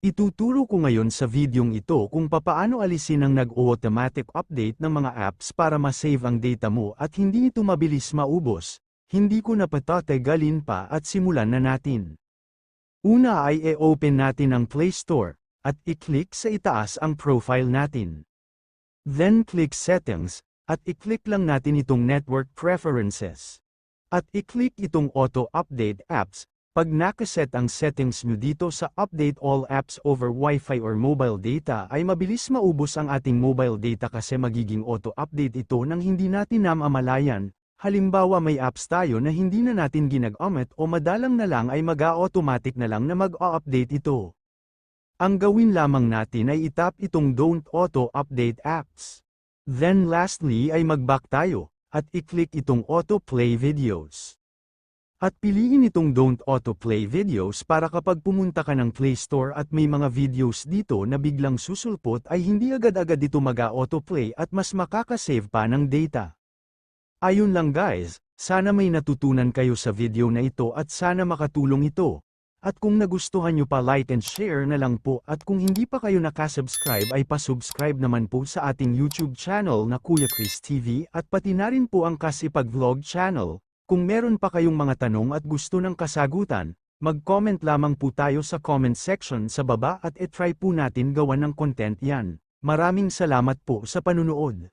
Ituturo ko ngayon sa videong ito kung papaano alisin ang nag-automatic update ng mga apps para ma-save ang data mo at hindi ito mabilis maubos. Hindi ko na patatagalin pa at simulan na natin. Una ay e-open natin ang Play Store, at i-click sa itaas ang profile natin. Then click Settings, at i-click lang natin itong Network Preferences. At i-click itong Auto Update Apps, pag nakaset ang settings nyo dito sa Update All Apps over Wi-Fi or mobile data ay mabilis maubos ang ating mobile data kasi magiging auto-update ito nang hindi natin namamalayan. Halimbawa may apps tayo na hindi na natin ginagamit o madalang na lang ay mag-automatic na lang na mag-update ito. Ang gawin lamang natin ay itap itong Don't Auto Update Apps. Then lastly ay mag-back tayo, at i-click itong Auto Play Videos. At piliin itong Don't Autoplay Videos para kapag pumunta ka ng Play Store at may mga videos dito na biglang susulpot ay hindi agad-agad ito mag-autoplay at mas makakasave pa ng data. Ayun lang guys, sana may natutunan kayo sa video na ito at sana makatulong ito. At kung nagustuhan nyo pa like and share na lang po at kung hindi pa kayo nakasubscribe ay pasubscribe naman po sa ating YouTube channel na Kuya Chris TV at pati na rin po ang Kasipag Vlog channel. Kung meron pa kayong mga tanong at gusto ng kasagutan, mag-comment lamang po tayo sa comment section sa baba at itry po natin gawan ng content yan. Maraming salamat po sa panunood.